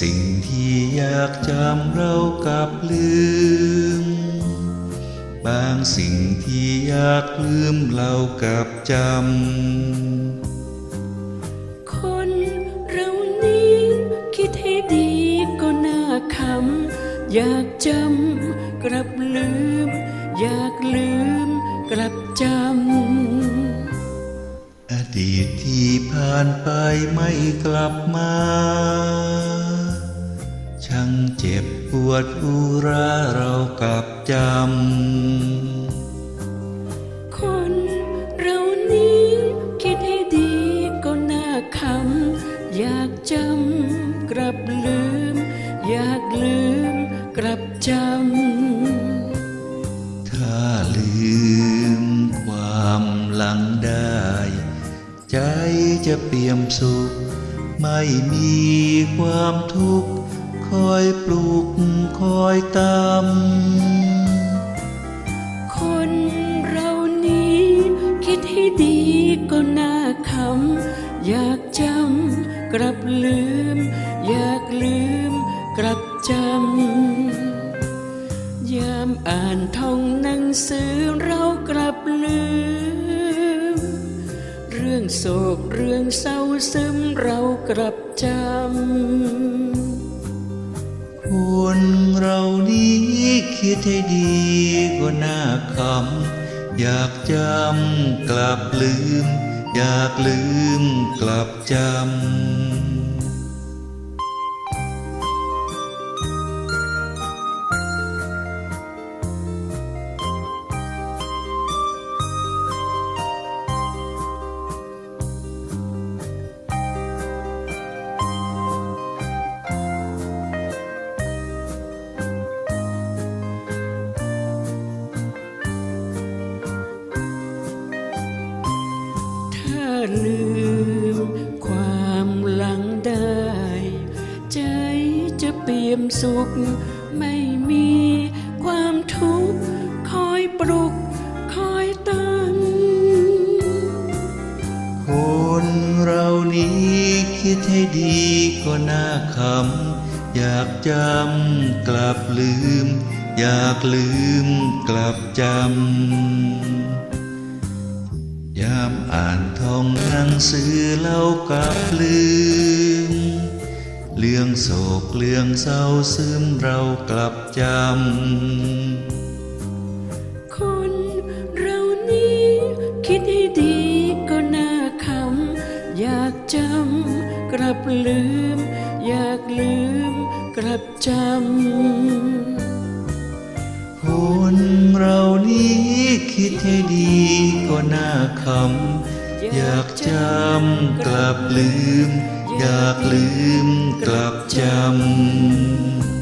สิ่งที่อยากจำเรากลับลืม บางสิ่งที่อยากลืมเรากลับจำ คนเรานี้คิดให้ดีก็น่าคำอยากจำกลับลืม อยากลืมกลับจำ อดีตที่ผ่านไปไม่กลับมา ช่างเจ็บปวดอุราเรากลับจำ คนเรานี้คิดให้ดีก็น่าคำอยากจำกลับลืม อยากลืมกลับจำ ถ้าลืมความหลังได้ ใจจะเปี่ยมสุข ไม่มีความทุกข์ คอยปลุกคอยตามคนเรานี้คิดให้ดีก็น่าคำอยากจำกลับลืม อยากลืมกลับจำยามอ่านท่องหนังสือเรากลับลืม เรื่องโศกเรื่องเศร้าซึมเรากลับจำ คนเรานี้คิดให้ดีก็น่าคำอยากจำกลับลืม อยากลืมกลับจำ มสุข ไม่มีความทุกข์คอยปลุกคอยเตันคนเรานี้คิดให้ดีก็น่าคำอยากจำกลับลืม อยากลืมกลับจำยามอ่านท่องหนังสือเล่ากลับลืม เรื่องโศกเรื่องเศร้าซึมเรากลับจำ คนเรานี้คิดให้ดีก็น่าคำอยากจำกลับลืม อยากลืมกลับจำ คนเรานี้คิดให้ดีก็น่าคำอยากจำกลับลืม อยากลืมกลับจำ